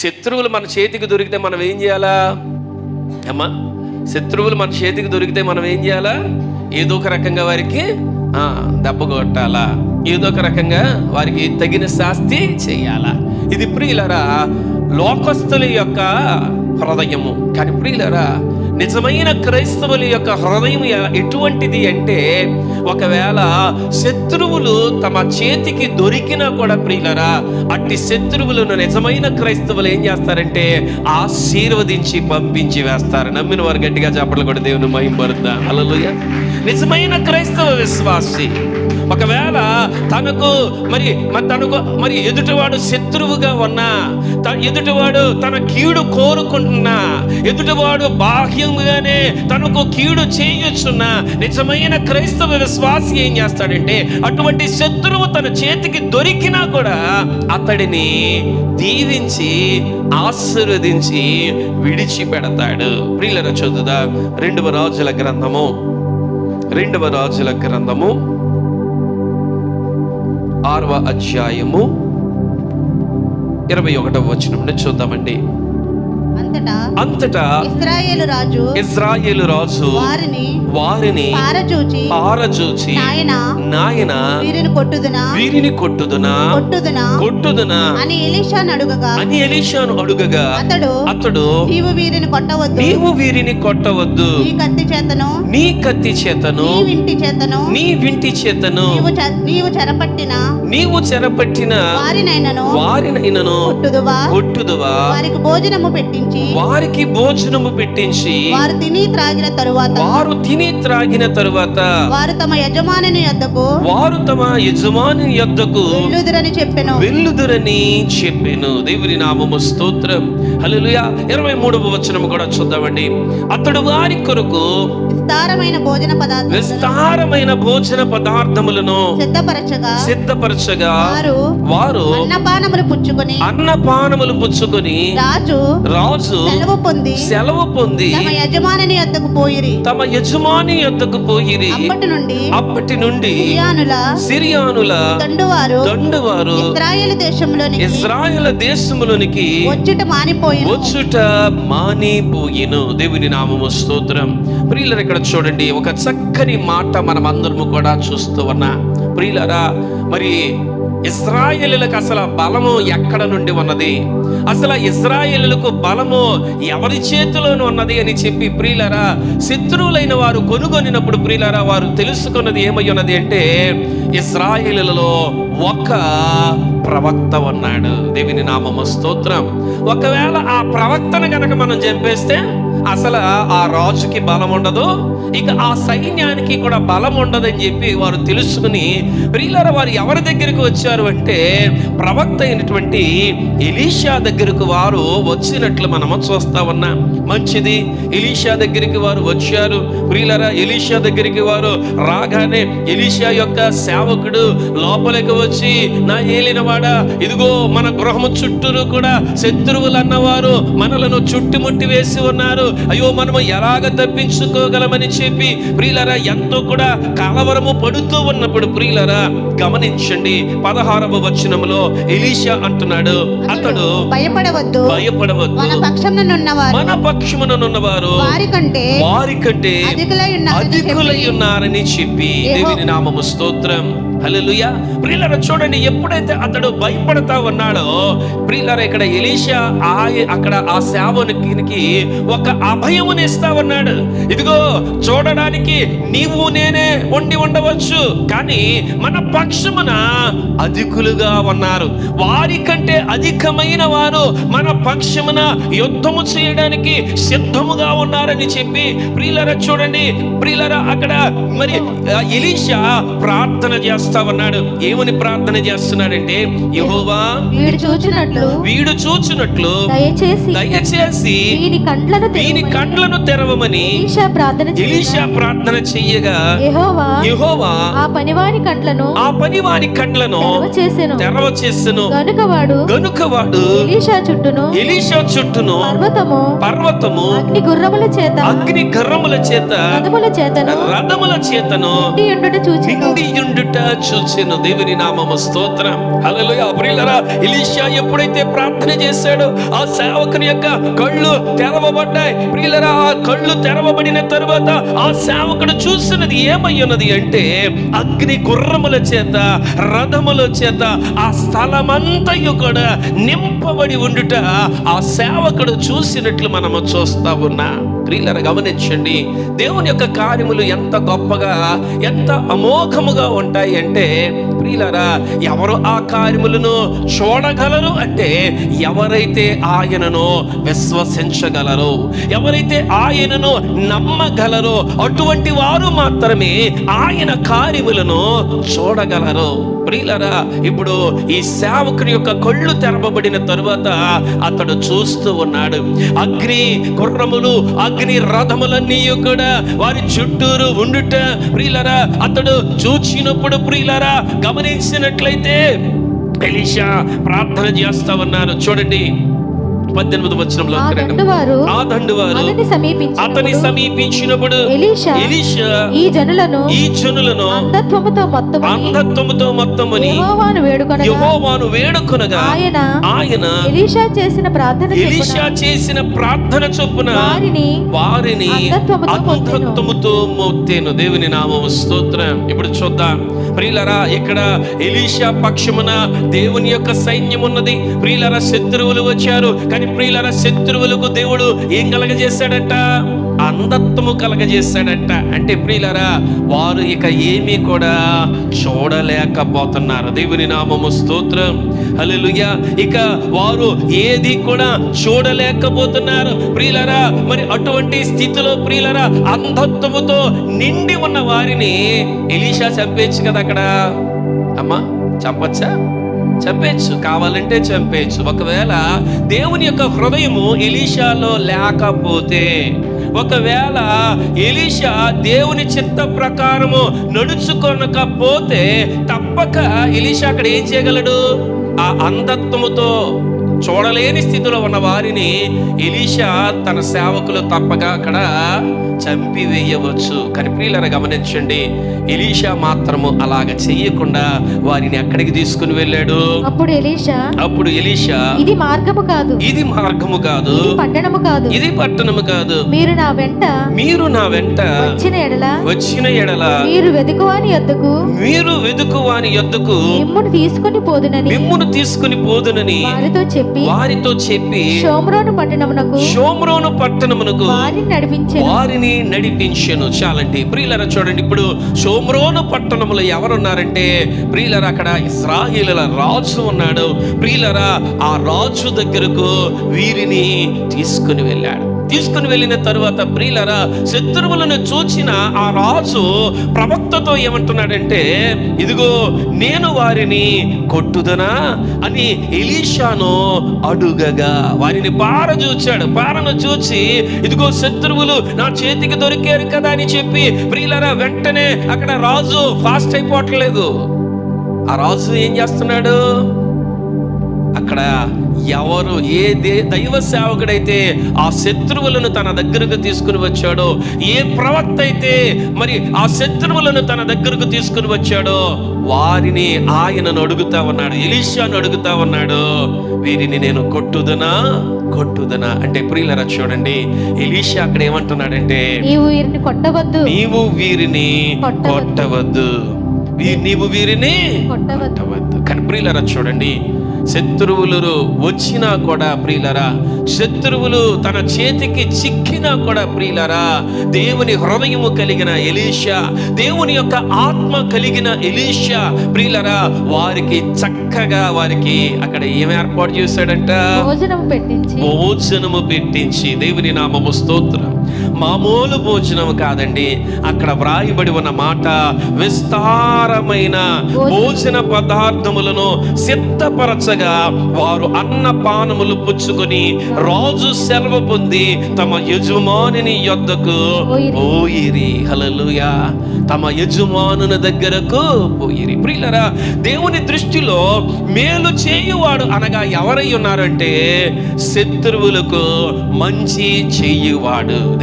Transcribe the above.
శత్రువులు మన చేతికి దొరికితే మనం ఏం చేయాలా? అమ్మా శత్రువులు మన చేతికి దొరికితే మనం ఏం చేయాలా? ఏదో ఒక రకంగా వారికి దెబ్బ కొట్టాలా? ఏదో ఒక రకంగా వారికి తగిన శాస్తి చేయాలా? ఇది ప్రియులరా లోకస్తుల యొక్క హృదయము. కానీ ప్రియులరా నిజమైన క్రైస్తవుల యొక్క హృదయం ఎటువంటిది అంటే ఒకవేళ శత్రువులు తమ చేతికి దొరికినా కూడా ప్రియులరా అట్టి శత్రువులను నిజమైన క్రైస్తవులు ఏం చేస్తారంటే ఆశీర్వదించి పంపించి వేస్తారు. నమ్మిన వారు గట్టిగా చెప్పలు కూడా దేవుని మహింపరుద్దా అలలుయ నిజమైన క్రైస్తవ విశ్వాసి. ఒకవేళ తనకు మరి మరి తనకు మరి ఎదుటివాడు శత్రువుగా ఉన్నా త- ఎదుటివాడు తన కీడు కోరుకుంటున్నా ఎదుటివాడు బాహ్యంగానే తనకు కీడు చేయొచ్చున్నా నిజమైన క్రైస్తవ విశ్వాసి ఏం చేస్తాడంటే అటువంటి శత్రువు తన చేతికి దొరికినా కూడా అతడిని దీవించి ఆశీర్వదించి విడిచిపెడతాడు. ప్రియులను చదువుదా రెండవ రాజుల గ్రంథము. రెండవ రాజుల గ్రంథము ఆరవ అధ్యాయము ఇరవై ఒకటవ వచనం నుండి చూద్దామండి. అంతటా అంతటా ఇస్రాయేలు రాజు ఇజ్రాయేలు రాజు వారిని వారిని పారచూచి పారచూచి నాయన నాయన వీరిని కొట్టుదునా? వీరిని కొట్టుదునా? కొట్టుదునా? కొట్టుదునా? అని ఎలీషాను అడుగగా. అని ఎలీషాను అడుగగా. అతడు అతడు నీవు వీరిని కొట్టవద్దు. నీవు వీరిని కొట్టవద్దు. నీ కత్తి చేతను. నీ కత్తి చేతను. నీ వింటి చేతను. నీ వింటి చేతను. నీవు నీవు చెరపట్టిన? నీవు చెరపట్టిన? వారినైనను వారినైనను కొట్టుదువా? కొట్టుదువా? వారికి భోజనము పెట్టించి వారికి భోజనము పెట్టించి వారు తిని త్రాగిన తరువాత వారు తిని త్రాగిన తరువాత వారు తమ యజమానుని యొద్దకు వారు తమ యజమాని యొద్దకు వెళ్ళుదురని చెప్పెను. వెళ్ళుదురని చెప్పాను. దేవుని నామము స్తోత్రం. హల్లెలూయా. ఇరవై మూడవ వచనం కూడా చూద్దామండి. అతడు వారి కొరకు విస్తారమైన భోజన పదార్థాలను విస్తారమైన భోజన పదార్థములను సిద్ధపరచగా సిద్ధపరచగా వారు వారు అన్నపానములు పుచ్చుకొని అన్నపానములు పుచ్చుకొని రాజు రాజు సెలవు పొంది సెలవు పొంది తమ యజమానుని యొద్దకు పోయిరి. తమ యజమాని యొద్దకు పోయిరి. అప్పటి నుండి అప్పటి నుండి సిరియానుల సిరియానుల దండువారు దండువారు ఇస్రాయేల్ దేశములోనికి వచ్చుట మానిపోయిన వచ్చుట మానిపోయిను. దేవుని నామము స్తోత్రం. ప్రియులరు ఇక్కడ చూడండి ఒక చక్కని మాట మనం అందరము కూడా చూస్తూ ఉన్నా. ప్రియులరా మరి ఇజ్రాయేలులకు అసలు బలము ఎక్కడ నుండి ఉన్నది? అసలు ఇజ్రాయేలులకు బలము ఎవరి చేతిలోనూ ఉన్నది అని చెప్పి ప్రియులరా శత్రువులైన వారు కొనుగొనినప్పుడు ప్రియులరా వారు తెలుసుకున్నది ఏమై ఉన్నది అంటే ఇజ్రాయేలులలో ఒక ప్రవక్త ఉన్నాడు. దేవుని నామము స్తోత్రం. ఒకవేళ ఆ ప్రవక్తను కనుక మనం చంపేస్తే అసలు ఆ రాజుకి బలం ఉండదు ఇక ఆ సైన్యానికి కూడా బలం ఉండదని చెప్పి వారు తెలుసుకుని ప్రియులర వారు ఎవరి దగ్గరికి వచ్చారు అంటే ప్రవక్త అయినటువంటి ఎలీషా దగ్గరకు వారు వచ్చినట్లు మనము చూస్తా ఉన్నాం. మంచిది. ఎలీషా దగ్గరికి వారు వచ్చారు. ప్రియులరా ఎలీషా దగ్గరికి వారు రాగానే ఎలీషా యొక్క సేవకుడు లోపలికి వచ్చి నా ఏలినవాడ ఇదిగో మన గృహము చుట్టూరు కూడా శత్రువులు అన్నవారు మనలను చుట్టుముట్టి వేసి ఉన్నారు. అయ్యో మనము ఎలాగ తప్పించుకోగలమని చెప్పి ప్రియులరా ఎంతో కూడా కలవరము పడుతూ ఉన్నప్పుడు ప్రియులరా గమనించండి పదహారవ వచనములో ఎలీషా అంటున్నాడు అతడు భయపడవద్దు. భయపడవద్దు. మన పక్షమునున్నవారు. మన పక్షముననున్నవారు అధికులై ఉన్నారని అధికులై చెప్పి ఉన్నారని చెప్పి దేవుని నామము స్తోత్రం. హల్లెలూయా. ప్రియులర చూడండి ఎప్పుడైతే అతడు భయపడతా ఉన్నాడో ప్రియులర ఇక్కడ ఎలీషా ఆ అక్కడ ఆ సేవనికి ఒక అభయముని ఇస్తా ఉన్నాడు. ఇదిగో చూడడానికి నీవు నేనే ఉండి ఉండవచ్చు కానీ మన పక్షమున అధికులుగా ఉన్నారు. వారికంటే అధికమైన వారు మన పక్షమున యుద్ధము చేయడానికి సిద్ధముగా ఉన్నారని చెప్పి ప్రియులర చూడండి. ప్రియులర అక్కడ మరి ఎలీషా ప్రార్థన చేస్తా ఉన్నాడు. ఏమని ప్రార్థన చేస్తున్నాడంటే యెహోవా వీడు చూచినట్లు వీడు చూచినట్లు దయచేసి దయచేసి వీని కండ్లను వీని తెరవమని కండ్లను తెరవమని ఎలీషా ప్రార్థన ఎలీషా ప్రార్థన చెయ్యగా యెహోవా యెహోవా ఆ పనివాని కండ్లను ఆ పని వాని కండ్లను తెరవ చేసెను. తెరవ చేసెను. వాడు గనుక వాడు ఎలీషా చుట్టూను ఎలీషా చుట్టూను పర్వతము పర్వతము అగ్ని గుర్రముల చేత అగ్ని గర్రముల చేత రథముల చేతను రథముల చేతను నిండి నిండియుండుట చూచెను దేవుని నామము స్తోత్రం. హల్లెలూయా. అబ్రిలరా ఇలీషియా ఎప్పుడైతే ప్రార్థన చేశాడో ఆ సేవకుని యొక్క కళ్ళు తెరవబడ్డాయి. ప్రియులరా ఆ కళ్ళు తెరవబడిన తరువాత ఆ సేవకుడు చూసినది ఏమై ఉన్నది అంటే అగ్ని గుర్రముల చేత రథముల చేత ఆ స్థలమంతయు కూడా నింపబడి ఉండుట ఆ సేవకుడు చూసినట్లు మనము చూస్తా ఉన్నా. ప్రియులను గమనించండి. దేవుని యొక్క కార్యములు ఎంత గొప్పగా ఎంత అమోఘముగా ఉంటాయి అంటే ప్రియులరా ఎవరు ఆ కార్యములను చూడగలరు అంటే ఎవరైతే ఆయనను విశ్వసించగలరు ఎవరైతే ఆయనను నమ్మగలరో అటువంటి వారు మాత్రమే ఆయన కార్యములను చూడగలరు. ప్రియులరా ఇప్పుడు ఈ సేవకుని యొక్క కళ్ళు తెరవబడిన తరువాత అతడు చూస్తూ ఉన్నాడు. అగ్ని గుర్రములు అగ్ని రథములన్నీ కూడా వారి చుట్టూరు ఉండుట ప్రియులరా అతడు చూచినప్పుడు ప్రియులరా గమనించినట్లయితే ఎలీషా ప్రార్థన చేస్తా ఉన్నారు చూడండి. పద్దెనిమిది వచనంలో ఆ. దండువారు అతని సమీపించినప్పుడు ఈ జనులను ఈ జనులను అంధత్వముతో మొత్తమని అంధత్వముతో మొత్తముని యెహోవాను వేడుకొనగా ఆయన ఆయన ఎలీషా చేసిన ప్రార్థన ఎలీషా చేసిన ప్రార్థన చొప్పున వారిని వారిని అంధత్వముతో మొత్తెను. అంధత్వముతో మోత్తేను దేవుని నామము స్తోత్రం ఇప్పుడు చూద్దాం ప్రియులరా ఇక్కడ ఎలీషా పక్షమున దేవుని యొక్క సైన్యం ఉన్నది ప్రియులరా శత్రువులు వచ్చారు కానీ ప్రియులరా శత్రువులకు దేవుడు ఏం కలగజేశాడట? అంధత్వము కలగజేశాడట. అంటే ప్రియులరా వారు ఇక ఏమీ కూడా చూడలేకపోతున్నారు. దేవుని నామము స్తోత్రం. హల్లెలూయా. ఇక వారు ఏది కూడా చూడలేకపోతున్నారు. ప్రియులరా మరి అటువంటి స్థితిలో ప్రియులరా అంధత్వముతో నిండి ఉన్న వారిని ఎలీషా చంపేచ్చు కదా అక్కడ? అమ్మా చంపచ్చా? చంపేచ్చు కావాలంటే చంపేయచ్చు. ఒకవేళ దేవుని యొక్క హృదయము ఎలీషాలో లేకపోతే ఒకవేళ ఎలీషా దేవుని చిత్త ప్రకారము నడుచుకొనకపోతే తప్పక ఎలీషా అక్కడ ఏం చేయగలడు? ఆ అంధత్వముతో చూడలేని స్థితిలో ఉన్న వారిని ఎలీషా తన సేవకులు తప్పక అక్కడ చంపివేయవచ్చు. కానీ గమనించండి ఎలీషా మాత్రము అలాగ చెయ్యకుండా వారిని ఎక్కడికి తీసుకుని వెళ్ళాడు. అప్పుడు ఎలీషా అప్పుడు ఎలీషా ఇది మార్గము కాదు. ఇది మార్గము కాదు. పట్టణము కాదు. ఇది పట్టణము కాదు. మీరు నా వెంట మీరు నా వెంట వచ్చిన ఎడల వచ్చిన ఎడల మీరు వెతుకువాని యొద్దకు మీరు వెతుకు వాని యొద్దకు మిమ్మును తీసుకుని పోదునని మిమ్మును తీసుకుని పోదునని వారితో చెప్పి వారితో చెప్పి షోమ్రోను పట్టణమునకు షోమ్రోను పట్టణమునకు వారిని నడిపించెను. వారిని నడిపించెను. చాలండి. ప్రియులరా చూడండి ఇప్పుడు షోమ్రోను పట్టణంలో ఎవరున్నారంటే ప్రియులరా అక్కడ ఇస్రాయేలుల రాజు ఉన్నాడు. ప్రియులరా ఆ రాజు దగ్గరకు వీరిని తీసుకుని వెళ్ళాడు. తీసుకుని వెళ్ళిన తరువాత ప్రియులరా శత్రువులను చూచిన ఆ రాజు ప్రవక్తతో ఏమంటున్నాడంటే ఇదిగో నేను వారిని కొట్టుదనా? అని ఎలీషాను అడుగగా. వారిని పార చూచాడు పారను చూచి ఇదిగో శత్రువులు నా చేతికి దొరికారు కదా అని చెప్పి ప్రియులరా వెంటనే అక్కడ రాజు ఫాస్ట్ అయిపోవట్లేదు. ఆ రాజు ఏం చేస్తున్నాడు? అక్కడ ఎవరు ఏ దే దైవ సేవకుడైతే ఆ శత్రువులను తన దగ్గరకు తీసుకుని వచ్చాడో ఏ ప్రవక్త అయితే మరి ఆ శత్రువులను తన దగ్గరకు తీసుకుని వచ్చాడో వారిని ఆయనను అడుగుతా ఉన్నాడు ఎలీషాను అడుగుతా ఉన్నాడు. వీరిని నేను కొట్టుదనా? కొట్టుదనా? అంటే ప్రియులరా చూడండి ఎలీషా అక్కడ ఏమంటున్నాడంటే నీవు వీరిని కొట్టవద్దు. నీవు వీరిని కొట్టవద్దు. నీవు వీరిని కొట్టవద్దు. కొట్టవద్దు. కానీ ప్రియులరా చూడండి శత్రువులు వచ్చినా కూడా ప్రియులరా శత్రువులు తన చేతికి చిక్కినా కూడా ప్రియులరా దేవుని హృదయము కలిగిన ఎలీషా దేవుని యొక్క ఆత్మ కలిగిన ఎలీషా ప్రియులరా వారికి చక్కగా వారికి అక్కడ ఏం ఏర్పాటు చేశాడంట? భోజనం పెట్టించి. భోజనము పెట్టించి దేవుని నామము స్తోత్రం. మామూలు భోజనం కాదండి. అక్కడ వ్రాయబడి ఉన్న మాట విస్తారమైన భోజన. పదార్థములను సిద్ధపరచగా వారు అన్నపానములు పుచ్చుకొని రాజు సెలవు పొంది తమ యజమానిని యొద్దకు పోయిరి. హల్లెలూయా. తమ యజమానుని దగ్గరకు పోయిరి. ప్రియులరా దేవుని దృష్టిలో మేలు చేయువాడు అనగా ఎవరై ఉన్నారంటే శత్రువులకు మంచి చేయువాడు.